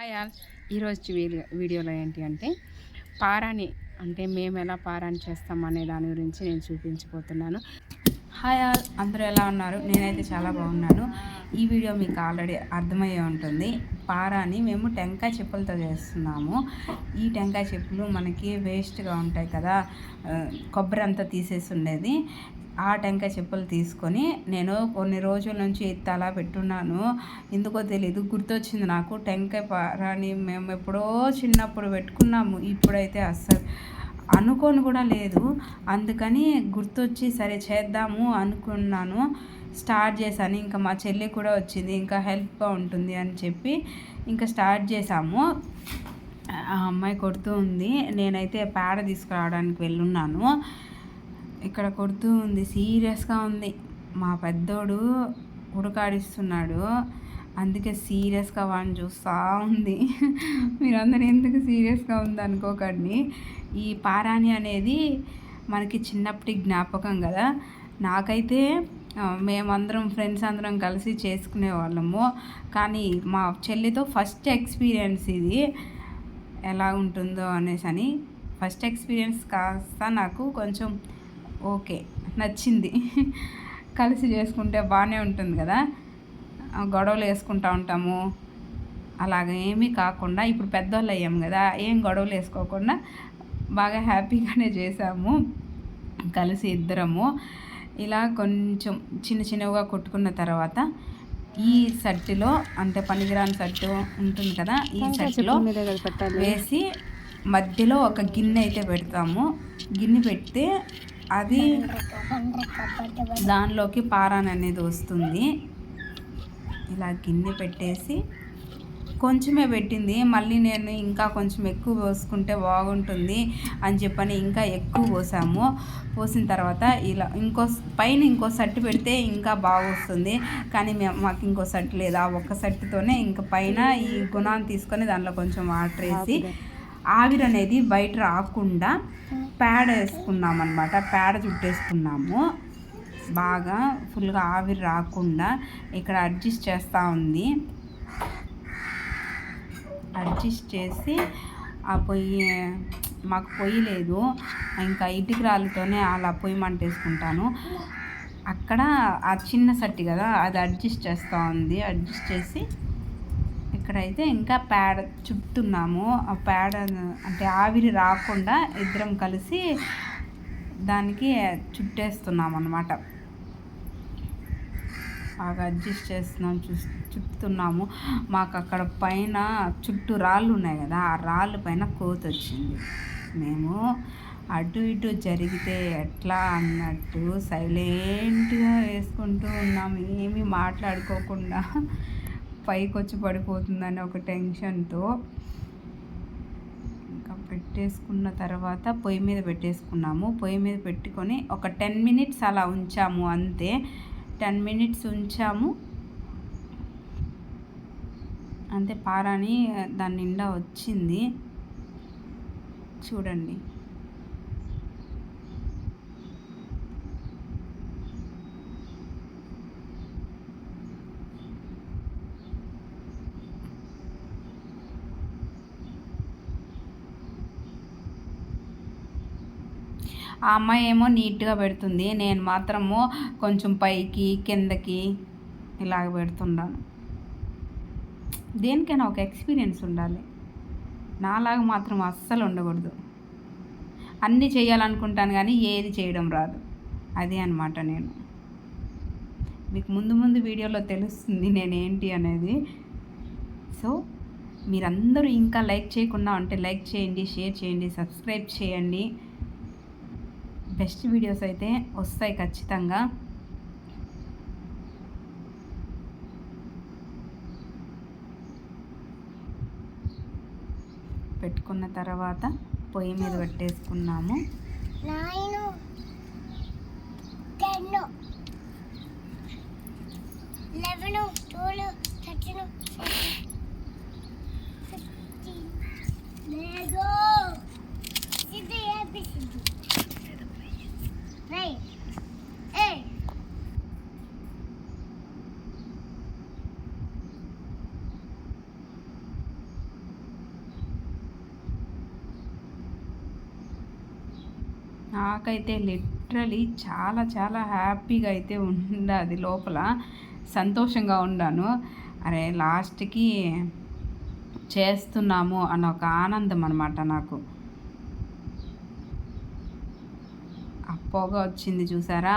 Hi all. ఈరోజు video వీడియోలో ఏంటి అంటే పారాని అంటే మేము ఎలా పారాని చేస్తాం అనే దాని గురించి నేను చూపించబోతున్నాను. Hi all. అందరూ ఎలా ఉన్నారు? నేనైతే చాలా బాగున్నాను. ఈ వీడియో మీకు ఆల్రెడీ అర్థమయ్యే ఉంటుంది. పారాని మేము టెంకాయ చెప్పులతో చేస్తున్నాము. ఈ టెంకాయ చెప్పులు మనకి వేస్ట్గా ఉంటాయి కదా. కొబ్బరి అంతా తీసేసి ఉండేది. ఆ టెంకాయ చెప్పులు తీసుకొని నేను కొన్ని రోజుల నుంచి తలా అలా పెట్టున్నాను. ఎందుకో తెలీదు గుర్తొచ్చింది నాకు. టెంకాయ పారాని మేము ఎప్పుడో చిన్నప్పుడు పెట్టుకున్నాము. ఇప్పుడైతే అస్సలు అనుకోని కూడా లేదు. అందుకని గుర్తొచ్చి సరే చేద్దాము అనుకున్నాను. స్టార్ట్ చేశాను. ఇంకా మా చెల్లి కూడా వచ్చింది. ఇంకా హెల్ప్గా ఉంటుంది అని చెప్పి ఇంకా స్టార్ట్ చేశాము. ఆ అమ్మాయి కొడుతూ ఉంది. నేనైతే పేడ తీసుకురావడానికి వెళ్ళున్నాను. ఇక్కడ కొడుతూ ఉంది సీరియస్గా ఉంది. మా పెద్దోడు ఉడకాడిస్తున్నాడు. అందుకే సీరియస్గా వాడిని చూస్తూ ఉంది. మీరందరూ ఎందుకు సీరియస్గా ఉంది అనుకోకండి. ఈ పారాణి అనేది మనకి చిన్నప్పటి జ్ఞాపకం కదా. నాకైతే మేమందరం ఫ్రెండ్స్ అందరం కలిసి చేసుకునే వాళ్ళము. కానీ మా చెల్లితో ఫస్ట్ ఎక్స్పీరియన్స్ ఇది. ఎలా ఉంటుందో అనేసి అని ఫస్ట్ ఎక్స్పీరియన్స్ కాస్త నాకు కొంచెం ఓకే నచ్చింది. కలిసి చేసుకుంటే బాగానే ఉంటుంది కదా. గొడవలు వేసుకుంటూ ఉంటాము. అలాగ ఏమీ కాకుండా ఇప్పుడు పెద్దవాళ్ళు అయ్యాం కదా ఏం గొడవలు వేసుకోకుండా బాగా హ్యాపీగానే చేసాము కలిసి ఇద్దరము. ఇలా కొంచెం చిన్న చిన్నగా కొట్టుకున్న తర్వాత ఈ సట్టులో అంటే పనికిరాని సట్టు ఉంటుంది కదా ఈ సట్టులో వేసి మధ్యలో ఒక గిన్నె అయితే పెడతాము. గిన్నె పెడితే అది దానిలోకి పారాన్ అనేది వస్తుంది. ఇలా గిన్నె పెట్టేసి కొంచెమే పెట్టింది. మళ్ళీ నేను ఇంకా కొంచెం ఎక్కువ పోసుకుంటే బాగుంటుంది అని చెప్పని ఇంకా ఎక్కువ పోసాము. పోసిన తర్వాత ఇలా ఇంకో పైన ఇంకో సట్టు పెడితే ఇంకా బాగా వస్తుంది. కానీ మేము మాకు ఇంకో సట్టు లేదు ఆ ఒక్క సట్టుతోనే ఇంకా పైన ఈ గుణాన్ని తీసుకొని దానిలో కొంచెం వాటర్ వేసి ఆవిరి అనేది బయట రాకుండా పేడ వేసుకున్నాం అనమాట పేడ చుట్టేసుకున్నాము. బాగా ఫుల్గా ఆవిరి రాకుండా ఇక్కడ అడ్జస్ట్ చేస్తూ ఉంది. అడ్జస్ట్ చేసి ఆ పొయ్యి మాకు పొయ్యి లేదు. ఇంకా ఇటుక రాళ్ళతోనే అలా పొయ్యి మంటేసుకుంటాను అక్కడ ఆ చిన్న సట్టి కదా అది అడ్జస్ట్ చేస్తూ ఉంది. అడ్జస్ట్ చేసి ఇక్కడైతే ఇంకా పేడ చుట్టున్నాము ఆ పేడ అంటే ఆవిరి రాకుండా ఇద్దరం కలిసి దానికి చుట్టేస్తున్నాం అన్నమాట బాగా అడ్జస్ట్ చేస్తున్నాం చూ చుట్టుతున్నాము. మాకు అక్కడ పైన చుట్టూ రాళ్ళు ఉన్నాయి కదా ఆ రాళ్ళు పైన కోత వచ్చింది. మేము అటు ఇటు జరిగితే ఎట్లా అన్నట్టు సైలెంట్గా వేసుకుంటూ ఉన్నాము ఏమీ మాట్లాడుకోకుండా పైకి వచ్చి పడిపోతుందని ఒక టెన్షన్తో ఇంకా పెట్టేసుకున్న తర్వాత పొయ్యి మీద పెట్టేసుకున్నాము. పొయ్యి మీద పెట్టుకొని ఒక టెన్ మినిట్స్ అలా ఉంచాము అంతే. టెన్ మినిట్స్ ఉంచాము. అంతే పారాని దాని నిండా వచ్చింది. చూడండి. ఆ అమ్మాయి ఏమో నీట్గా పెడుతుంది. నేను మాత్రము కొంచెం పైకి కిందకి ఇలాగ పెడుతున్నాను దేనికైనా ఒక ఎక్స్పీరియన్స్ ఉండాలి. నాలాగా మాత్రం అస్సలు ఉండకూడదు. అన్నీ చేయాలనుకుంటాను కానీ ఏది చేయడం రాదు. అదే అనమాట నేను. మీకు ముందు ముందు వీడియోలో తెలుస్తుంది నేనేంటి అనేది. సో మీరందరూ ఇంకా లైక్ చేయకుండా ఉంటే లైక్ చేయండి షేర్ చేయండి సబ్స్క్రైబ్ చేయండి. బెస్ట్ వీడియోస్ అయితే వస్తాయి ఖచ్చితంగా. పెట్టుకున్న తర్వాత పొయ్యి మీద పెట్టేసుకున్నాము. nine, ten, eleven, నాకైతే లిటరలీ చాలా చాలా హ్యాపీగా అయితే ఉండదు లోపల సంతోషంగా ఉన్నాను అరే లాస్ట్కి చేస్తున్నాము అన్న ఒక ఆనందం అనమాట నాకు. పొగ వచ్చింది చూసారా?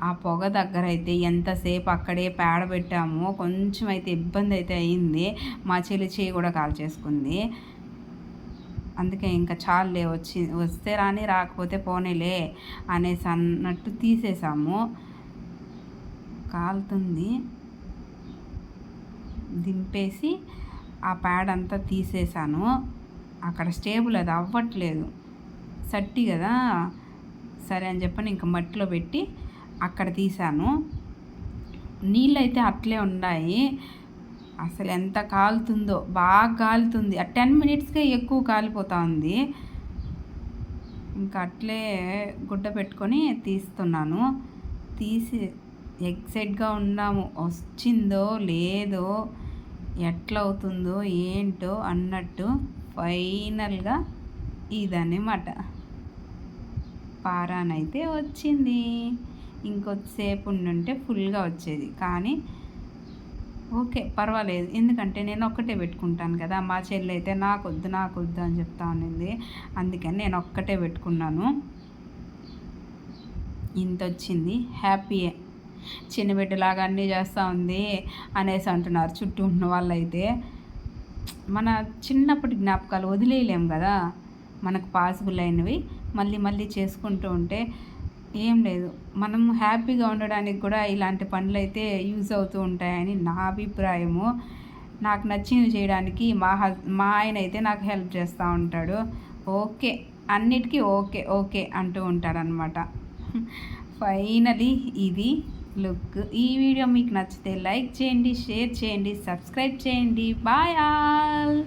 ఆ పొగ దగ్గర అయితే ఎంతసేపు అక్కడే పేడ పెట్టామో కొంచెం అయితే ఇబ్బంది అయితే అయింది. మా చెల్లి చేయి కూడా కాల్ చేసుకుంది అందుకే ఇంకా చాలులే వచ్చి వస్తే రాని రాకపోతే పోనేలే అనేసి అన్నట్టు తీసేసాము. కాలుతుంది. దింపేసి ఆ ప్యాడ్ అంతా తీసేసాను. అక్కడ స్టేబుల్ అది అవ్వట్లేదు. సట్టి కదా? సరే అని చెప్పని ఇంకా మట్టిలో పెట్టి అక్కడ తీశాను. నీళ్ళు అయితే అట్లే ఉన్నాయి. అసలు ఎంత కాలుతుందో బాగా కాలుతుంది. ఆ టెన్ మినిట్స్కే ఎక్కువ కాలిపోతా ఉంది. ఇంకా అట్లే గుడ్డ పెట్టుకొని తీస్తున్నాను. తీసి ఎగ్జైట్గా ఉన్నాము. వచ్చిందో లేదో ఎట్లా అవుతుందో ఏంటో అన్నట్టు ఫైనల్గా ఇదన్నమాట. పారానైతే వచ్చింది. ఇంకొద్దిసేపు ఉండుంటే ఫుల్గా వచ్చేది. కానీ ఓకే పర్వాలేదు. ఎందుకంటే నేను ఒక్కటే పెట్టుకుంటాను కదా. మా చెల్లి అయితే నాకు వద్దు నాకు వద్దు అని చెప్తా ఉన్నింది అందుకని నేను ఒక్కటే పెట్టుకున్నాను. ఇంత వచ్చింది హ్యాపీయే చిన్న బిడ్డలాగా అన్నీ చేస్తూ ఉంది అనేసి అంటున్నారు చుట్టూ ఉన్న వాళ్ళైతే. మన చిన్నప్పటి జ్ఞాపకాలు వదిలేయలేము కదా. మనకు పాసిబుల్ అయినవి మళ్ళీ మళ్ళీ చేసుకుంటూ ఉంటే ఏం లేదు. మనం హ్యాపీగా ఉండడానికి కూడా ఇలాంటి పనులు అయితే యూజ్ అవుతూ ఉంటాయని నా అభిప్రాయము. నాకు నచ్చినవి చేయడానికి మా హస్ మా ఆయన అయితే నాకు హెల్ప్ చేస్తూ ఉంటాడు. ఓకే అన్నిటికీ ఓకే ఓకే అంటూ ఉంటాడనమాట ఫైనలీ ఇది లుక్. ఈ వీడియో మీకు నచ్చితే లైక్ చేయండి షేర్ చేయండి సబ్స్క్రైబ్ చేయండి. Bye all!